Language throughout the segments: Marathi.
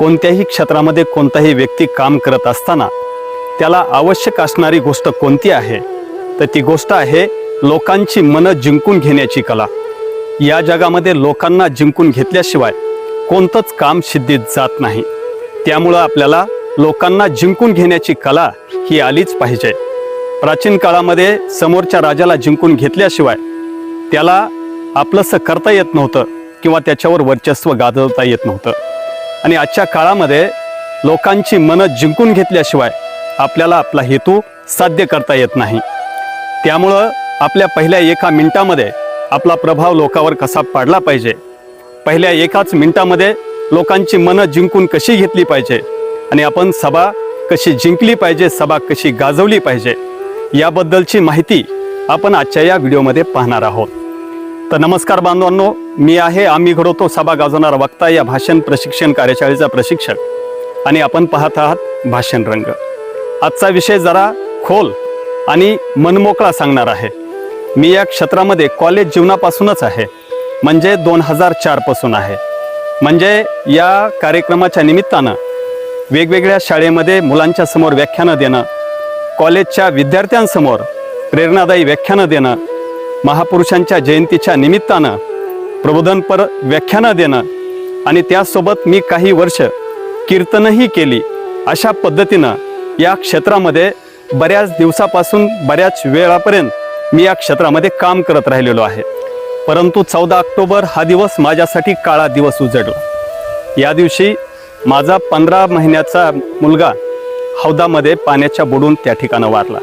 कोणत्याही क्षेत्रामध्ये कोणताही व्यक्ती काम करत असताना त्याला आवश्यक असणारी गोष्ट कोणती आहे? तर ती गोष्ट आहे लोकांची मनं जिंकून घेण्याची कला. या जगामध्ये लोकांना जिंकून घेतल्याशिवाय कोणतंच काम सिद्धीत जात नाही. त्यामुळं आपल्याला लोकांना जिंकून घेण्याची कला ही आलीच पाहिजे. प्राचीन काळामध्ये समोरच्या राजाला जिंकून घेतल्याशिवाय त्याला आपलंसं करता येत नव्हतं किंवा त्याच्यावर वर्चस्व गाजवता येत नव्हतं. आणि आजच्या काळामध्ये लोकांची मनं जिंकून घेतल्याशिवाय आपल्याला आपला हेतू साध्य करता येत नाही. त्यामुळं आपल्या पहिल्या एका मिनिटामध्ये आपला प्रभाव लोकांवर कसा पाडला पाहिजे? पहिल्या एकाच मिनिटामध्ये लोकांची मनं जिंकून कशी घेतली पाहिजे? आणि आपण सभा कशी जिंकली पाहिजे? सभा कशी गाजवली पाहिजे? याबद्दलची माहिती आपण आजच्या या व्हिडिओमध्ये पाहणार आहोत. तर नमस्कार बांधवांनो मी आहे आम्ही घडवतो सभा गाजवणारा वक्ता या भाषण प्रशिक्षण कार्यशाळेचा प्रशिक्षक. आणि आपण पाहत आहात भाषण रंग. आजचा विषय जरा खोल आणि मनमोकळा सांगणार आहे. मी या क्षेत्रामध्ये कॉलेज जीवनापासूनच आहे. म्हणजे दोन हजार चारपासून आहे. म्हणजे या कार्यक्रमाच्या निमित्तानं वेगवेगळ्या शाळेमध्ये मुलांच्या समोर व्याख्यानं देणं कॉलेजच्या विद्यार्थ्यांसमोर प्रेरणादायी व्याख्यानं देणं महापुरुषांच्या जयंतीच्या निमित्तानं प्रबोधनपर व्याख्यानं देणं आणि त्यासोबत मी काही वर्ष कीर्तनही केली अशा पद्धतीनं या क्षेत्रामध्ये बऱ्याच दिवसापासून बऱ्याच वेळापर्यंत मी या क्षेत्रामध्ये काम करत राहिलेलो आहे. परंतु चौदा ऑक्टोबर हा दिवस माझ्यासाठी काळा दिवस उजडला. या दिवशी माझा पंधरा महिन्याचा मुलगा हौदामध्ये पाण्याच्या बुडून त्या ठिकाणं वारला.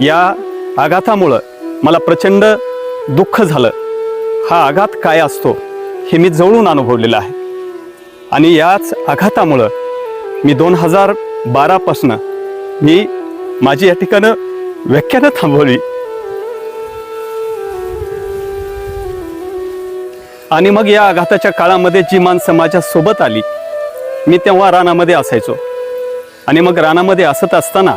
या आघातामुळं मला प्रचंड दुःख झालं. हा आघात काय असतो हे मी जवळून अनुभवलेलं आहे. आणि याच आघातामुळं मी दोन हजार बारापासनं मी माझी या ठिकाणं व्याख्यानं थांबवली. आणि मग या आघाताच्या काळामध्ये जी माणसं माझ्यासोबत आली मी तेव्हा रानामध्ये असायचो. आणि मग रानामध्ये असत असताना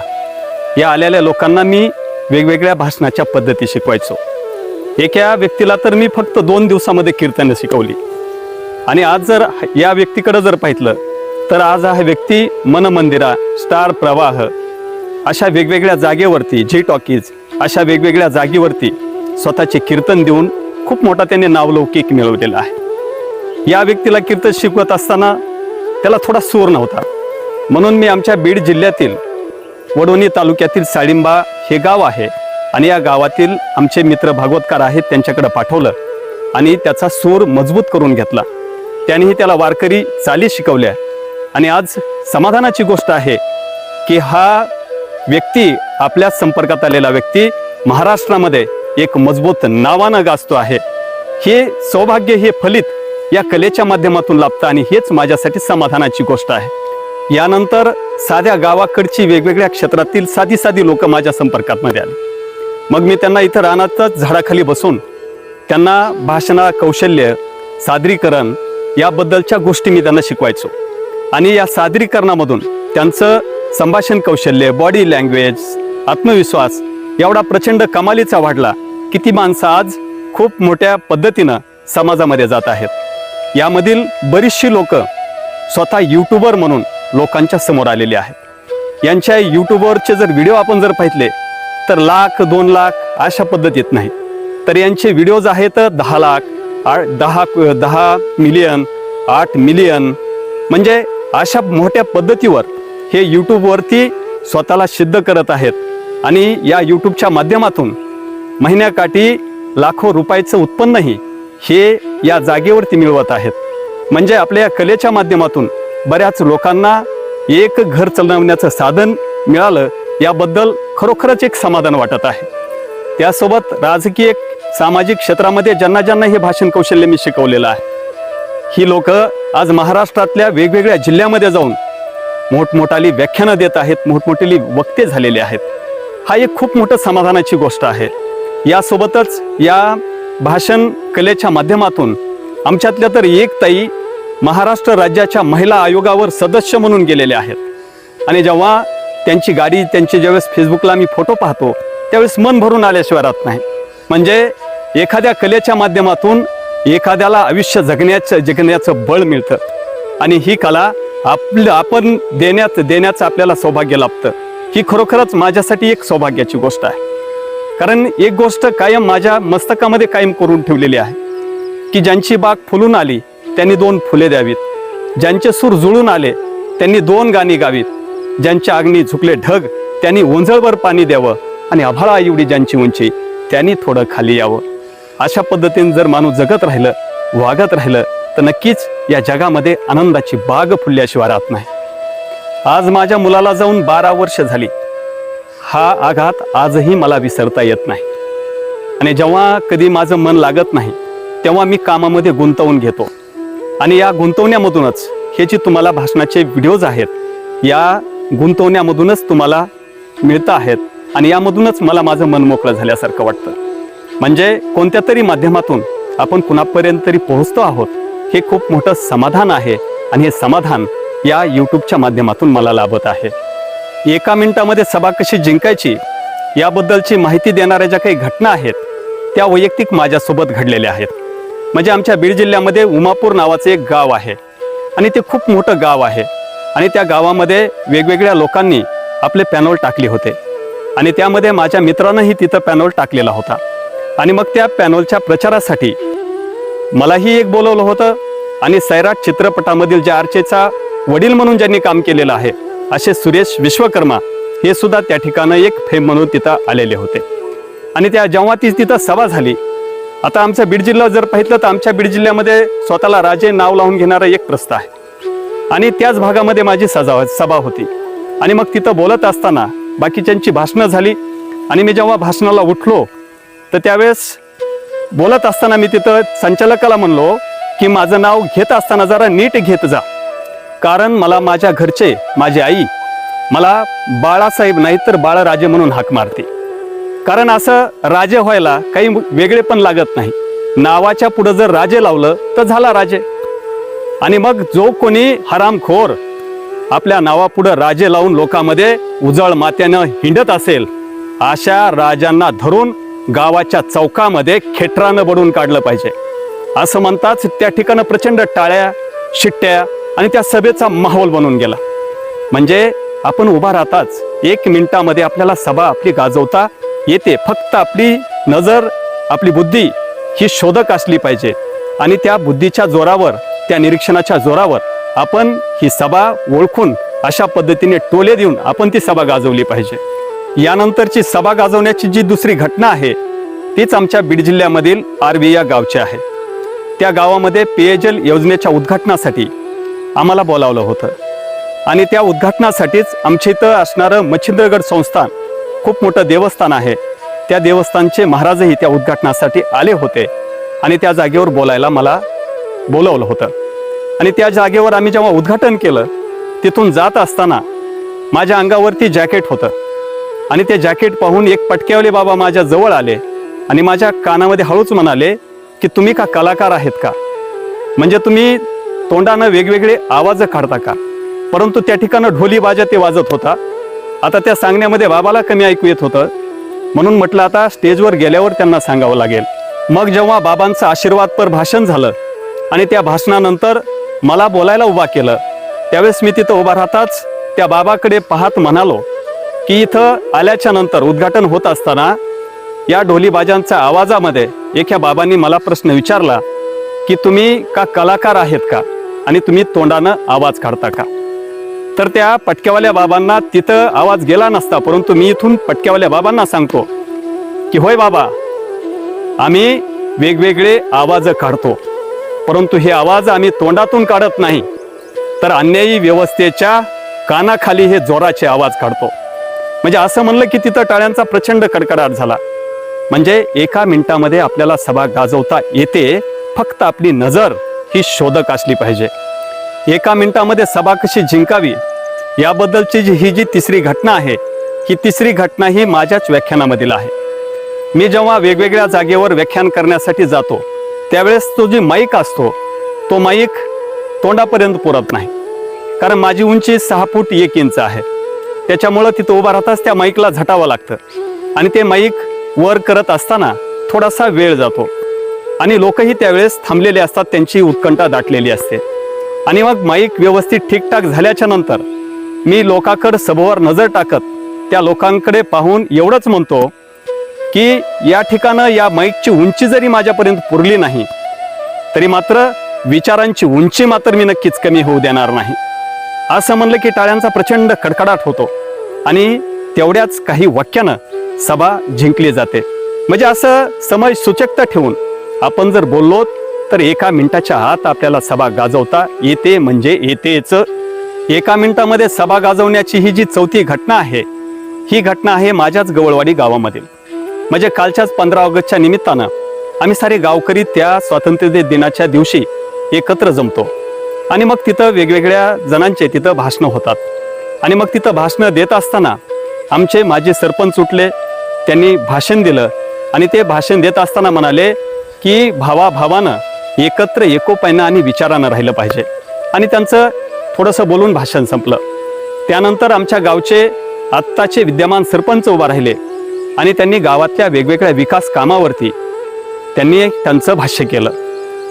या आलेल्या लोकांना मी वेगवेगळ्या भाषणाच्या पद्धती शिकवायचो. एका व्यक्तीला तर मी फक्त दोन दिवसामध्ये कीर्तनं शिकवली. आणि आज जर या व्यक्तीकडं जर पाहिलं तर आज हा व्यक्ती मनमंदिरा स्टार प्रवाह अशा वेगवेगळ्या जागेवरती जी टॉकीज अशा वेगवेगळ्या जागेवरती स्वतःचे कीर्तन देऊन खूप मोठा त्याने नावलौकिक मिळवलेला आहे. या व्यक्तीला कीर्तन शिकवत असताना त्याला थोडा सूर नव्हता. म्हणून मी आमच्या बीड जिल्ह्यातील वडोणी तालुक्यातील साळिंबा हे गाव आहे. आणि या गावातील आमचे मित्र भागवतकार आहेत त्यांच्याकडे पाठवलं. आणि त्याचा सूर मजबूत करून घेतला. त्यांनीही त्याला वारकरी चाली शिकवल्या. आणि आज समाधानाची गोष्ट आहे की हा व्यक्ती आपल्या संपर्कात आलेला व्यक्ती महाराष्ट्रामध्ये एक मजबूत नावानं गाजतो आहे. हे सौभाग्य हे फलित या कलेच्या माध्यमातून लाभतं आणि हेच माझ्यासाठी समाधानाची गोष्ट आहे. यानंतर साध्या गावाकडची वेगवेगळ्या क्षेत्रातील साधी साधी लोक माझ्या संपर्कातमध्ये आली. मग मी त्यांना इथं रानातच झाडाखाली बसून त्यांना भाषणा कौशल्य सादरीकरण याबद्दलच्या गोष्टी मी त्यांना शिकवायचो. आणि या सादरीकरणामधून त्यांचं संभाषण कौशल्य बॉडी लँग्वेज आत्मविश्वास एवढा प्रचंड कमालीचा वाढला की ती माणसं आज खूप मोठ्या पद्धतीनं समाजामध्ये जात आहेत. यामधील बरीचशी लोक स्वतः यूट्यूबर म्हणून लोकांच्या समोर आलेली आहेत. यांच्या यूट्यूबवरचे जर व्हिडिओ आपण जर पाहिले तर लाख दोन लाख अशा पद्धतीत नाही तर यांचे व्हिडिओज आहेत दहा लाख आठ दहा दहा मिलियन आठ मिलियन. म्हणजे अशा मोठ्या पद्धतीवर हे यूट्यूबवरती स्वतःला सिद्ध करत आहेत. आणि या यूट्यूबच्या माध्यमातून महिन्याकाठी लाखो रुपयाचं उत्पन्नही हे या जागेवरती मिळवत आहेत. म्हणजे आपल्या या कलेच्या माध्यमातून बऱ्याच लोकांना एक घर चालवण्याचं साधन मिळालं याबद्दल खरोखरच एक समाधान वाटत आहे. त्यासोबत राजकीय सामाजिक क्षेत्रामध्ये ज्यांना ज्यांना हे भाषण कौशल्य मी शिकवलेलं आहे ही लोक आज महाराष्ट्रातल्या वेगवेगळ्या जिल्ह्यामध्ये जाऊन मोठमोठाली व्याख्यानं देत आहेत मोठमोठाली वक्ते झालेले आहेत. हा एक खूप मोठं समाधानाची गोष्ट आहे. यासोबतच या भाषण कलेच्या माध्यमातून आमच्यातल्या तर एक ताई महाराष्ट्र राज्याच्या महिला आयोगावर सदस्य म्हणून गेलेले आहेत. आणि जेव्हा त्यांची गाडी त्यांची ज्यावेळेस फेसबुकला मी फोटो पाहतो त्यावेळेस मन भरून आल्याशिवाय राहत नाही. म्हणजे एखाद्या कलेच्या माध्यमातून एखाद्याला आयुष्य जगण्याचं जगण्याचं बळ मिळतं. आणि ही कला आपलं आपण देण्यात देण्याचं आपल्याला सौभाग्य लाभतं. ही खरोखरच माझ्यासाठी एक सौभाग्याची गोष्ट आहे. कारण एक गोष्ट कायम माझ्या मस्तकामध्ये कायम करून ठेवलेली आहे की ज्यांची बाग फुलून आली त्यांनी दोन फुले द्यावीत. ज्यांचे सूर जुळून आले त्यांनी दोन गाणी गावीत. ज्यांच्या अग्नी झुकले ढग त्यांनी ओंजळभर पाणी द्यावं आणि आभाळा एवढी ज्यांची उंची त्यांनी थोडं खाली यावं. अशा पद्धतीने जर माणूस जगत राहिलं वागत राहिलं तर नक्कीच या जगामध्ये आनंदाची बाग फुलल्याशिवाय राहत नाही. आज माझ्या मुलाला जाऊन बारा वर्ष झाली. हा आघात आजही मला विसरता येत नाही. आणि जेव्हा कधी माझं मन लागत नाही तेव्हा मी कामामध्ये गुंतवून घेतो. आणि या गुंतवण्यामधूनच हे जे तुम्हाला भाषणाचे व्हिडिओज आहेत या गुंतवण्यामधूनच तुम्हाला मिळतं आहेत आणि यामधूनच मला माझं मन मोकळं झाल्यासारखं वाटतं. म्हणजे कोणत्या तरी माध्यमातून आपण कुणापर्यंत तरी पोहोचतो आहोत हे खूप मोठं समाधान आहे आणि हे समाधान या यूट्यूबच्या माध्यमातून मला लाभत आहे. एका मिनिटामध्ये सभा कशी जिंकायची याबद्दलची माहिती देणाऱ्या ज्या काही घटना आहेत त्या वैयक्तिक माझ्यासोबत घडलेल्या आहेत. म्हणजे आमच्या बीड जिल्ह्यामध्ये उमापूर नावाचं एक गाव आहे. आणि ते खूप मोठं गाव आहे. आणि त्या गावामध्ये वेगवेगळ्या लोकांनी आपले पॅनोल टाकले होते. आणि त्यामध्ये माझ्या मित्रानंही तिथं पॅनोल टाकलेला होता. आणि मग त्या पॅनोलच्या प्रचारासाठी मलाही एक बोलवलं होतं. आणि सैराट चित्रपटामधील ज्या आर्चेचा वडील म्हणून ज्यांनी काम केलेलं आहे असे सुरेश विश्वकर्मा हे सुद्धा त्या ठिकाणं एक फेम म्हणून तिथं आलेले होते. आणि त्या जेव्हा ती तिथं सभा झाली आता आमचा बीड जिल्हा जर पाहिलं तर आमच्या बीड जिल्ह्यामध्ये स्वतःला राजे नाव लावून घेणारा एक प्रस्थ आहे. आणि त्याच भागामध्ये माझी सजा सभा होती. आणि मग तिथं बोलत असताना बाकीच्यांची भाषणं झाली. आणि मी जेव्हा भाषणाला उठलो तर त्यावेळेस बोलत असताना मी तिथं संचालकाला म्हणलो की माझं नाव घेत असताना जरा नीट घेत जा. कारण मला माझ्या घरचे माझी आई मला बाळासाहेब नाही तर बाळराजे म्हणून हाक मारते. कारण असं राजे व्हायला काही वेगळे पण लागत नाही. नावाच्या पुढं जर राजे लावलं तर झाला राजे. आणि मग जो कोणी हरामखोर आपल्या नावापुढं राजे लावून लोकांमध्ये उजळ मात्यानं हिंडत असेल अशा राजांना धरून गावाच्या चौकामध्ये खेटरानं बडून काढलं पाहिजे. असं म्हणताच त्या ठिकाणं प्रचंड टाळ्या शिट्ट्या आणि त्या सभेचा माहोल बनून गेला. म्हणजे आपण उभा राहताच एक मिनिटामध्ये आपल्याला सभा आपली गाजवता येते फक्त आपली नजर आपली बुद्धी ही शोधक असली पाहिजे. आणि त्या बुद्धीच्या जोरावर त्या निरीक्षणाच्या जोरावर आपण ही सभा ओळखून अशा पद्धतीने टोले देऊन आपण ती सभा गाजवली पाहिजे. यानंतरची सभा गाजवण्याची जी दुसरी घटना आहे तीच आमच्या बीड जिल्ह्यामधील आरवी या गावची आहे. त्या गावामध्ये पेयजल योजनेच्या उद्घाटनासाठी आम्हाला बोलावलं होतं. आणि त्या उद्घाटनासाठीच आमच्या इथं असणारं मच्छिंद्रगड संस्थान खूप मोठं देवस्थान आहे. त्या देवस्थानचे महाराजही त्या उद्घाटनासाठी आले होते आणि त्या जागेवर बोलायला मला बोलवलं होतं. आणि त्या जागेवर आम्ही जेव्हा उद्घाटन केलं तिथून जात असताना माझ्या अंगावरती जॅकेट होतं. आणि ते जॅकेट पाहून एक पटक्यावले बाबा माझ्या जवळ आले आणि माझ्या कानामध्ये हळूच म्हणाले की तुम्ही का कलाकार आहेत का? म्हणजे तुम्ही तोंडानं वेगवेगळे आवाज काढता का? परंतु त्या ठिकाणं ढोली बाजा ते वाजत होता. आता त्या सांगण्यामध्ये बाबाला कमी ऐकू येत होतं. म्हणून म्हटलं आता स्टेजवर गेल्यावर त्यांना सांगावं लागेल. मग जेव्हा बाबांचं आशीर्वादपर भाषण झालं आणि त्या भाषणानंतर मला बोलायला उभा केलं त्यावेळेस मी तिथं उभा राहताच त्या बाबाकडे पाहत म्हणालो की इथं आल्याच्यानंतर उद्घाटन होत असताना या ढोलीबाजांच्या आवाजामध्ये एका बाबांनी मला प्रश्न विचारला की तुम्ही का कलाकार आहेत का? आणि तुम्ही तोंडानं आवाज काढता का? तर त्या पटक्यावाल्या बाबांना तिथं आवाज गेला नसता परंतु मी इथून पटक्यावाल्या बाबांना सांगतो की होय बाबा आम्ही वेगवेगळे आवाज काढतो परंतु हे आवाज आम्ही तोंडातून काढत नाही तर अन्यायी व्यवस्थेच्या कानाखाली हे जोराचे आवाज काढतो. म्हणजे असं म्हणलं की तिथं टाळ्यांचा प्रचंड कडकडाट झाला. म्हणजे एका मिनिटामध्ये आपल्याला सभा गाजवता येते फक्त आपली नजर ही शोधक असली पाहिजे. एका मिनिटामध्ये सभा कशी जिंकावी? याबद्दलची जी ही जी तिसरी घटना आहे ही तिसरी घटना ही माझ्याच व्याख्यानामधील आहे. मी जेव्हा वेगवेगळ्या जागेवर व्याख्यान करण्यासाठी जातो त्यावेळेस तो जी माईक असतो तो माईक तोंडापर्यंत पुरत नाही. कारण माझी उंची सहा फूट एक इंच आहे. त्याच्यामुळं तिथं उभा राहताच त्या माईकला झटावं लागतं. आणि ते माईक वर करत असताना थोडासा वेळ जातो. आणि लोकही त्यावेळेस थांबलेले असतात त्यांची उत्कंठा दाटलेली असते. आणि मग माईक व्यवस्थित ठीकठाक झाल्याच्यानंतर मी लोकांकडे सभोवर नजर टाकत त्या लोकांकडे पाहून एवढंच म्हणतो की या ठिकाणं या माईकची उंची जरी माझ्यापर्यंत पुरली नाही तरी मात्र विचारांची उंची मात्र मी नक्कीच कमी होऊ देणार नाही. असं म्हणलं की टाळ्यांचा प्रचंड कडकडाट होतो आणि तेवढ्याच काही वाक्यानं सभा जिंकली जाते. म्हणजे असं समय सूचकता ठेवून आपण जर बोललो तर एका मिनिटाच्या आत आपल्याला सभा गाजवता येते म्हणजे येतेच. एका मिनिटामध्ये सभा गाजवण्याची ही जी चौथी घटना आहे ही घटना आहे माझ्याच गवळवाडी गावामधील. म्हणजे कालच्याच पंधरा ऑगस्टच्या निमित्तानं आम्ही सारे गावकरी त्या स्वातंत्र्य दिनाच्या दिवशी एकत्र जमतो. आणि मग तिथं वेगवेगळ्या जणांचे तिथं भाषणं होतात. आणि मग तिथं भाषणं देत असताना आमचे माझे सरपंच उठले त्यांनी भाषण दिलं. आणि ते भाषण देत असताना म्हणाले की भावा भावानं एकत्र एकोपायनं आणि विचारानं राहिलं पाहिजे. आणि त्यांचं थोडंसं बोलून भाषण संपलं. त्यानंतर आमच्या गावचे आत्ताचे विद्यमान सरपंच उभा राहिले आणि त्यांनी गावातल्या वेगवेगळ्या विकास कामावरती त्यांनी त्यांचं भाष्य केलं.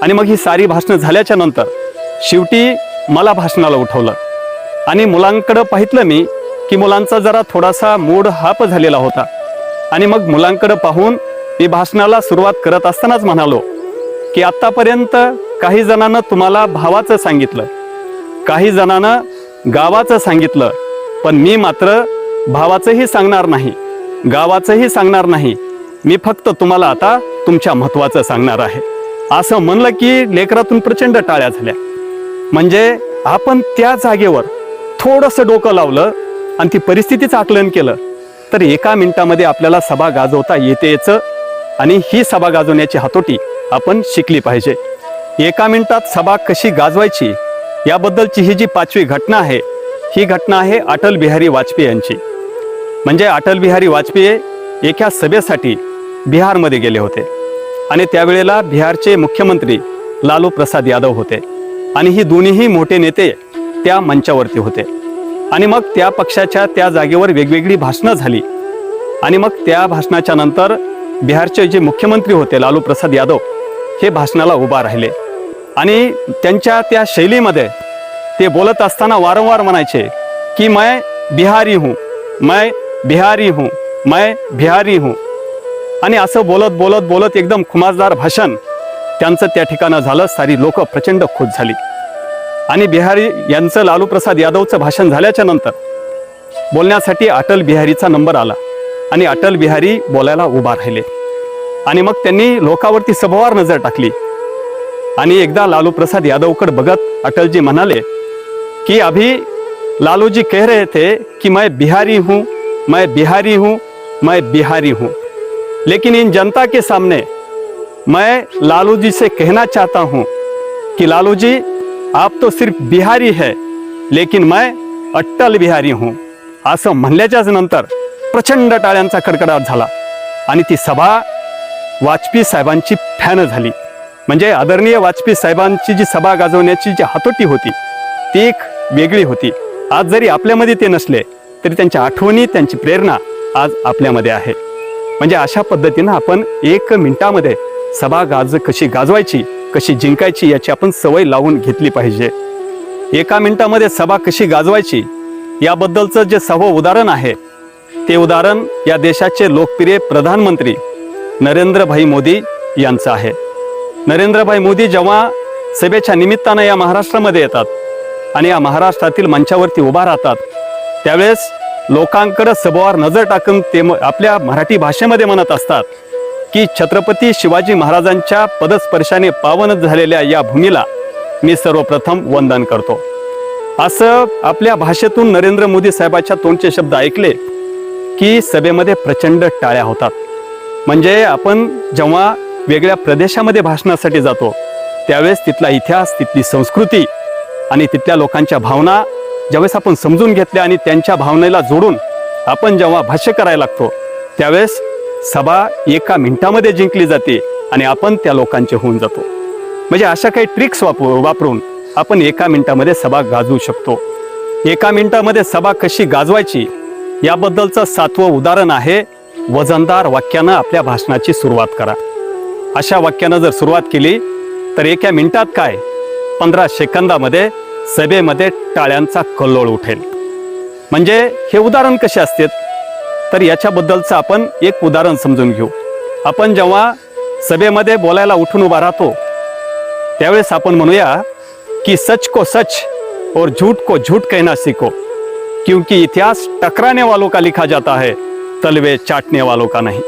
आणि मग ही सारी भाषणं झाल्याच्यानंतर शेवटी मला भाषणाला उठवलं. आणि मुलांकडं पाहितलं मी की मुलांचा जरा थोडासा मूड हाप झालेला होता. आणि मग मुलांकडं पाहून मी भाषणाला सुरुवात करत असतानाच म्हणालो की आत्तापर्यंत काही जणांना तुम्हाला भावाचं सांगितलं काही जणांना गावाचं सांगितलं पण मी मात्र भावाचंही सांगणार नाही गावाचंही सांगणार नाही. मी फक्त तुम्हाला आता तुमच्या महत्वाचं सांगणार आहे. असं म्हणलं की लेकरातून प्रचंड टाळ्या झाल्या. म्हणजे आपण त्या जागेवर थोडंसं डोकं लावलं आणि ती परिस्थितीचं आकलन केलं तर एका मिनिटामध्ये आपल्याला सभा गाजवता येतेच आणि ही सभा गाजवण्याची हातोटी आपण शिकली पाहिजे. एका मिनिटात सभा कशी गाजवायची? याबद्दलची ही जी पाचवी घटना आहे ही घटना आहे अटल बिहारी वाजपेयी यांची. म्हणजे अटल बिहारी वाजपेयी एका सभेसाठी बिहारमध्ये गेले होते. आणि त्यावेळेला बिहारचे मुख्यमंत्री लालू प्रसाद यादव होते. आणि ही दोन्हीही मोठे नेते त्या मंचावरती होते. आणि मग त्या पक्षाच्या त्या जागेवर वेगवेगळी भाषणं झाली. आणि मग त्या भाषणाच्या नंतर बिहारचे जे मुख्यमंत्री होते लालू प्रसाद यादव हे भाषणाला उभा राहिले. आणि त्यांच्या त्या शैलीमध्ये ते बोलत असताना वारंवार म्हणायचे की मैं बिहारी हूँ मैं बिहारी हूँ मैं बिहारी हूँ. आणि असं बोलत बोलत बोलत एकदम खुमासदार भाषण त्यांचं त्या ठिकाणं झालं. सारी लोक प्रचंड खुश झाली. आणि बिहारी यांचं लालू प्रसाद यादवचं भाषण झाल्याच्यानंतर बोलण्यासाठी अटल बिहारीचा नंबर आला आणि अटल बिहारी बोलायला उभा राहिले. आणि मग त्यांनी लोकावरती सभोवार नजर टाकली. आणि एकदा लालू प्रसाद यादवकड बघत अटलजी म्हणाले की अभी लालू जी कह रहे थे कि मैं बिहारी हूँ मैं बिहारी हूँ मैं बिहारी हूँ. लेकिन इन जनता के सामने मैं लालू जी से कहना चाहता हूँ कि लालू जी आप तो सिर्फ बिहारी है लेकिन मैं अट्टल बिहारी हूँ. असं म्हणल्याच्याच नंतर प्रचंड टाळ्यांचा कडकडाट झाला. आणि ती सभा वाजपेयी साहेबांची फॅन झाली. म्हणजे आदरणीय वाजपेयी साहेबांची जी सभा गाजवण्याची जी हातोटी होती ती एक वेगळी होती. आज जरी आपल्यामध्ये ते नसले तरी त्यांच्या आठवणी त्यांची प्रेरणा आज आपल्यामध्ये आहे. म्हणजे अशा पद्धतीनं आपण एक मिनिटामध्ये सभा गाज कशी गाजवायची कशी जिंकायची याची आपण सवय लावून घेतली पाहिजे. एका मिनिटामध्ये सभा कशी गाजवायची याबद्दलचं जे सवं उदाहरण आहे ते उदाहरण या देशाचे लोकप्रिय प्रधानमंत्री नरेंद्रभाई मोदी यांचं आहे. नरेंद्रभाई मोदी जेव्हा सभेच्या निमित्तानं या महाराष्ट्रामध्ये येतात आणि या महाराष्ट्रातील मंचावरती उभा राहतात त्यावेळेस लोकांकडे सभोवार नजर टाकून ते म- आपल्या मराठी भाषेमध्ये म्हणत असतात की छत्रपती शिवाजी महाराजांच्या पदस्पर्शाने पावन झालेल्या या भूमीला मी सर्वप्रथम वंदन करतो. असं आपल्या भाषेतून नरेंद्र मोदी साहेबाच्या तोंडचे शब्द ऐकले की सभेमध्ये प्रचंड टाळ्या होतात. म्हणजे आपण जेव्हा वेगळ्या प्रदेशामध्ये भाषणासाठी जातो त्यावेळेस तिथला इतिहास तिथली संस्कृती आणि तिथल्या लोकांच्या भावना ज्यावेळेस आपण समजून घेतल्या आणि त्यांच्या भावनेला जोडून आपण जेव्हा भाष्य करायला लागतो त्यावेळेस सभा एका मिनिटामध्ये जिंकली जाते आणि आपण त्या लोकांचे होऊन जातो. म्हणजे अशा काही ट्रिक्स वापरू वापरून आपण एका मिनिटामध्ये सभा गाजवू शकतो. एका मिनिटामध्ये सभा कशी गाजवायची याबद्दलचं सातवं उदाहरण आहे वजनदार वाक्यानं आपल्या भाषणाची सुरुवात करा. अशा वाक्यानं जर सुरुवात केली तर एका मिनिटात काय? पंधरा सेकंदामध्ये सभेमध्ये टाळ्यांचा कल्लोळ उठेल. म्हणजे हे उदाहरण कसे असते तर याच्याबद्दलचं आपण एक उदाहरण समजून घेऊ. आपण जेव्हा सभेमध्ये बोलायला उठून उभा राहतो त्यावेळेस आपण म्हणूया की सच को सच और झूठ को झूठ कहना सीखो. क्योंकि इतिहास टकराने वालों का लिखा जाता है. तलवे चाटणे वालो का नाही?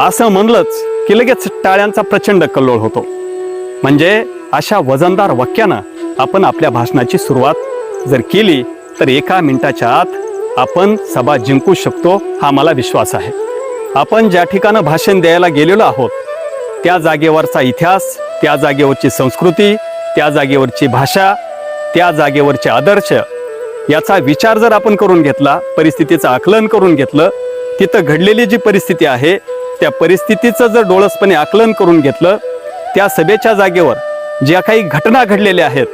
असं म्हणलंच की लगेच टाळ्यांचा प्रचंड कल्लोळ होतो. म्हणजे अशा वजनदार वाक्यानं आपण आपल्या भाषणाची सुरुवात जर केली तर एका मिनिटाच्या आत आपण सभा जिंकू शकतो हा मला विश्वास आहे. आपण ज्या ठिकाणं भाषण द्यायला गेलेलो आहोत त्या जागेवरचा इतिहास त्या जागेवरची संस्कृती त्या जागेवरची भाषा त्या जागेवरचे आदर्श याचा विचार जर आपण करून घेतला परिस्थितीचं आकलन करून घेतलं तिथं घडलेली जी परिस्थिती आहे त्या परिस्थितीचं जर डोळसपणे आकलन करून घेतलं त्या सभेच्या जागेवर ज्या काही घटना घडलेल्या आहेत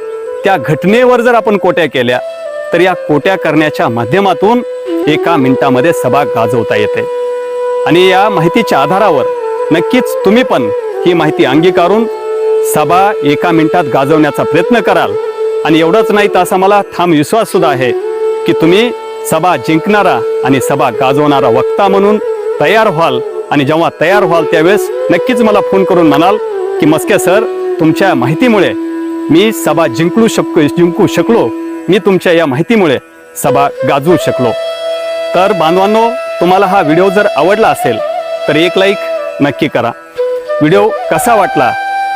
त्या घटनेवर जर आपण कोट्या केल्या तर या कोट्या करण्याच्या माध्यमातून एका मिनिटामध्ये सभा गाजवता येते. आणि या माहितीच्या आधारावर नक्कीच तुम्ही पण ही माहिती अंगीकारून सभा एका मिनिटात गाजवण्याचा प्रयत्न कराल. आणि एवढंच नाही तर असा मला ठाम विश्वास सुद्धा आहे की तुम्ही सभा जिंकणारा आणि सभा गाजवणारा वक्ता म्हणून तयार व्हाल. आणि जेव्हा तयार व्हाल त्यावेळेस नक्कीच मला फोन करून म्हणाल की मस्के सर तुमच्या माहितीमुळे मी सभा जिंकू शकतो जिंकू शकलो. मी तुमच्या या माहितीमुळे सभा गाजवू शकलो. तर बांधवांनो तुम्हाला हा व्हिडिओ जर आवडला असेल तर एक लाईक नक्की करा. व्हिडिओ कसा वाटला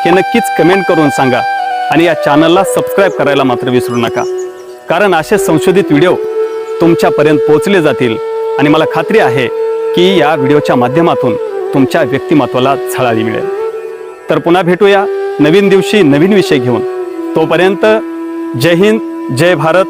हे नक्कीच कमेंट करून सांगा. आणि या चॅनलला सबस्क्राईब करायला मात्र विसरू नका. कारण असे संशोधित व्हिडिओ तुमच्यापर्यंत पोहोचले जातील. आणि मला खात्री आहे की या व्हिडिओच्या माध्यमातून तुमच्या व्यक्तिमत्वाला झळाळी मिळेल. तर पुन्हा भेटूया नवीन दिवशी नवीन विषय घेऊन. तोपर्यंत जय हिंद जय भारत.